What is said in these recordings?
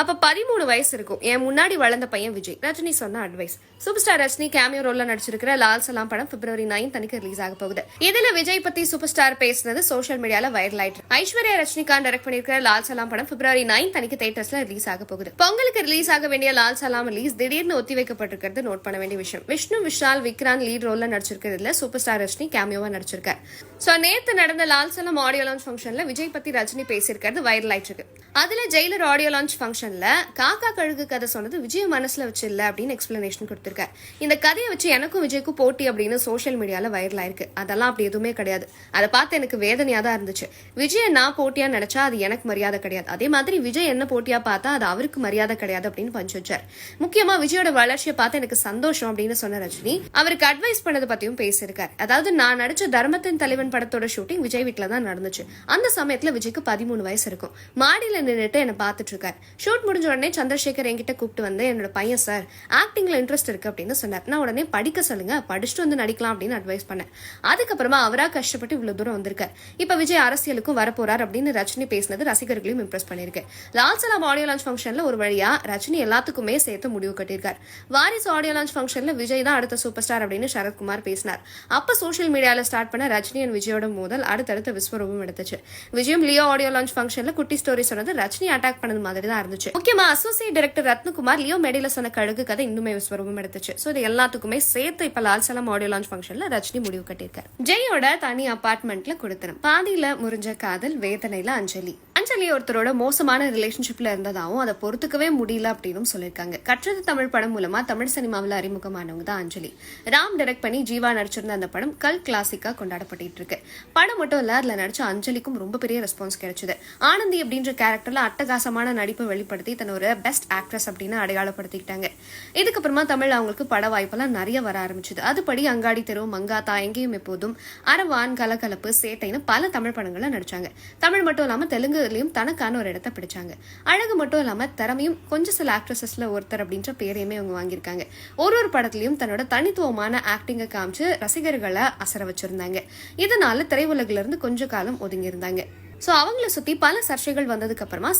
அப்ப பதிமூணு வயசு இருக்கும். என் முன்னாடி வளர்ந்த பையன் விஜய். ரஜினி சொன்ன advice super star Rajini cameo ரோல்ல நடிச்சிருக்கிற லால் சலாம் படம் பிப்ரவரி நைன் தனிக்கு ரிலீஸ் ஆக போகுது. இதுல விஜய் பத்தி சூப்பர் ஸ்டார் பேசினது சோஷியல் மீடியால வைரல் ஆயிட்டு ஐஸ்வர்யா ரஜினிகாந்த் டைரக்ட் பண்ணிருக்கிற லால் சலாம் படம் பிப்ரவரி நைன் தனிக்கு தேட்டர்ஸ்ல ரிலீஸ் ஆக போகுது. பொங்கலுக்கு ரிலீஸ் ஆக வேண்டிய லால் சலாம் ரிலீஸ் திடீர்னு ஒத்தி வைக்கப்பட்டிருக்கிறது நோட் பண்ண வேண்டிய விஷயம். விஷ்ணு விஷால் விக்ராந்த் லீட் ரோல்ல நடிச்சிருக்கிறதுல சூப்பர் ஸ்டார் ரஜினி கேமியோவா நடிச்சிருக்காரு. சோ நேத்து நடந்த லால் சலாம் ஆடியோ லான்ச் ஃபங்க்ஷன்ல விஜய் பத்தி ரஜினி பேசியிருக்கிறது வைரல் ஆயிட்டு இருக்கு. அதுல ஜெயிலர் ஆடியோ லான்ச் ஃபங்க்ஷன்ல காக்கா கழுகு கதை சொன்னது விஜய் மனசுல வச்சு அப்படின்னு எக்ஸ்பிளனேஷன் கொடுத்துருக்காரு. இந்த கதையை வச்சு எனக்கும் விஜய்க்கும் போட்டி அப்படின்னு சோஷியல் மீடியால வைரல் ஆயிருக்கு. அதெல்லாம் அப்படி எதுவுமே கிடையாது. அதை பார்த்து எனக்கு வேதனையா தான் இருந்துச்சு. விஜய் நான் போட்டியா நினைச்சா அது எனக்கு மரியாதை கிடையாது. அதே மாதிரி விஜய் என்ன போட்டியா பார்த்தா அது அவருக்கு மரியாதை கிடையாது அப்படின்னு பஞ்சு வச்சார். முக்கியமா விஜயோட வளர்ச்சியை பார்த்து எனக்கு சந்தோஷம் அப்படின்னு சொன்ன ரஜினி அவருக்கு அட்வைஸ் பண்ணதை பத்தியும் பேசியிருக்காரு. அதாவது நான் நடிச்ச தர்மத்தின் தலைவன் படத்தோட ஷூட்டிங் விஜய் வீட்ல தான் நடந்துச்சு. அந்த சமயத்தில் விஜய்க்கு பதிமூணு வயசு இருக்கும். மாடியில நின்னுட்டு என்ன பார்த்துட்டு இருக்காரு. ஷூட் முடிஞ்ச உடனே சந்திரசேகர் என்கிட்ட கூப்பிட்டு வந்து என்னோட பையன் சார் ஆக்டிங்ல இன்ட்ரெஸ்ட் இருக்கு அப்படின்னு சொன்னார். நான் உடனே படிக்க சொல்லுங்க படிச்சுட்டு வந்து நடிக்கலாம் அப்படின்னு அட்வைஸ் பண்ணேன். அதுக்கப்புறமா அவரா கஷ்டப்பட்டு இவ்வளவு தூரம் வந்திருக்கார். இப்போ விஜய் அரசியலுக்கும் வரப்போறார் அப்படின்னு ரஜினி பேசினது ரசிகர்களையும் இம்ப்ரெஸ் பண்ணியிருக்கு. லால் சலாம் ஆடியோ லான்ச் ஃபங்க்ஷன்ல ஒரு வழியா ரஜினி எல்லாத்துக்குமே சேர்த்து முடிவு கட்டியிருக்காரு. வாரிஸ் ஆடியோ லான்ச் ஃபங்க்ஷன்ல விஜய் தான் அடுத்த சூப்பர் ஸ்டார் அப்படின்னு சரத்குமார் பேசினார். அப்ப சோஷியல் மீடியால ஸ்டார்ட் பண்ண ரஜினி அண்ட் விஜயோட மோதல் அடுத்தடுத்த விஸ்வரூபம் எடுத்துச்சு. விஜயம் லியோ ஆடியோ லான்ச் ஃபங்க்ஷன்ல குட்டி ஸ்டோரி சொன்னது ரஜினி அட்டாக் பண்ணது மாதிரி தான் இருந்துச்சு. முக்கியமா அசோசியேட் டைரக்டர் ரத்னகுமார் லியோ மேடையில சொன்ன கழுகு கதை இன்னுமே விஸ்வரூபம் எடுத்துச்சு. சோ இது எல்லாத்துக்குமே சேர்த்து இப்ப லால் சலம் ஆடியோ லான்ச் ஃபங்க்ஷன்ல ரஜினி முடிவு கட்டியிருக்காரு. ஜெயோட தனி அபார்ட்மெண்ட்ல கொடுத்துரும் பாதியில முறிஞ்ச காதல் வேதனையில அஞ்சலி. அஞ்சலி ஒருத்தரோட மோசமான ரிலேஷன்ஷிப்ல இருந்ததாகவும் அதை பொறுத்துக்கவே முடியல அப்படின்னு சொல்லியிருக்காங்க. கற்றது தமிழ் படம் மூலமா தமிழ் சினிமாவில் அறிமுகமானவங்க தான் அஞ்சலி. ராம் டைரக்ட் பண்ணி ஜீவா நடிச்சிருந்த அந்த படம் கல் கிளாசிக்கா கொண்டாடப்பட்டு இருக்கு. படம் மட்டும் இல்ல அதுல நடிச்ச அஞ்சலிக்கும் ரொம்ப பெரிய ரெஸ்பான்ஸ் கிடைச்சது. ஆனந்தி அப்படின்ற கேரக்டர்ல அட்டகாசமான நடிப்பை வெளிப்படுத்தி தன் ஒரு பெஸ்ட் ஆக்ட்ரஸ் அப்படின்னு அடையாளப்படுத்திக்கிட்டாங்க. இதுக்கப்புறமா தமிழ் அவங்களுக்கு பட வாய்ப்பெல்லாம் நிறைய வர ஆரம்பிச்சது. அதுபடி அங்காடி தெரு மங்காத்தா எங்கேயும் எப்போதும் அரவான் கலகலப்பு சேட்டைன்னு பல தமிழ் படங்கள்ல நடிச்சாங்க. தமிழ் மட்டும் இல்லாம தெலுங்கு தெலுங்குலயும் தனக்கான ஒரு இடத்தை பிடிச்சாங்க. அழகு மட்டும் இல்லாம திறமையும் கொஞ்சம் சில ஆக்ட்ரஸஸில் ஒருத்தர் அப்படின்ற பேரையுமே அவங்க வாங்கியிருக்காங்க. ஒரு ஒரு படத்துலையும் தன்னோட தனித்துவமான ஆக்டிங்கை காமிச்சு ரசிகர்களை அசர வச்சிருந்தாங்க. இதனால திரையுலகிலிருந்து கொஞ்ச காலம் ஒதுங்கி இருந்தாங்க ஸோ அவங்கள சுற்றி பல சர்ச்சைகள் வந்ததுக்கு அப்புறமா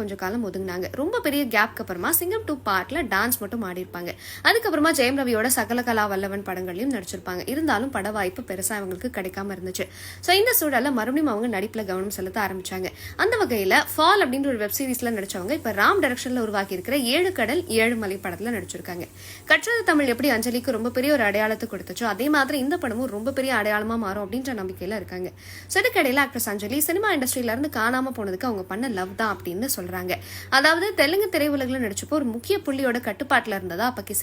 கொஞ்சம் காலம் ஒதுங்கினாங்க. ரொம்ப பெரிய கேப்க்கு அப்புறமா சிங்கம் டூ பார்ட்டில் டான்ஸ் மட்டும் ஆடிருப்பாங்க அதுக்கப்புறமா ஜெயம் ரவியோட சகல கலா வல்லவன் படங்களையும் நடிச்சிருப்பாங்க. இருந்தாலும் பட வாய்ப்பு பெருசாக அவங்களுக்கு கிடைக்காம இருந்துச்சு. ஸோ இந்த சூழலில் மறுபடியும் அவங்க நடிப்பில் கவனம் செலுத்த ஆரம்பிச்சாங்க. அந்த வகையில் ஃபால் அப்படின்ற ஒரு வெப் சீரிஸ்ல நடிச்சவங்க இப்போ ராம் டைரக்ஷனில் உருவாக்கி இருக்கிற ஏழு கடல் ஏழு மலை படத்தில் நடிச்சிருக்காங்க. கற்றது தமிழ் எப்படி அஞ்சலிக்கு ரொம்ப பெரிய ஒரு அடையாளத்தை கொடுத்துச்சோ அதே மாதிரி இந்த படமும் ரொம்ப பெரிய அடையாளமாக மாறும் அப்படின்ற நம்பிக்கையில் இருக்காங்க. ஸோ இதுக்கடையில் ஆக்ட்ரஸ் அஞ்சலி சினிமா இண்டஸ்ட்ரியில இருந்து காணாம போனதுக்கு அவங்க பண்ண லவ் தான் அப்படின்னு சொல்றாங்க. அதாவது தெலுங்கு திரையுலகில் நடிச்சப்போ ஒரு முக்கிய புள்ளியோட கட்டுப்பாட்டில் இருந்ததா அப்போ கிசு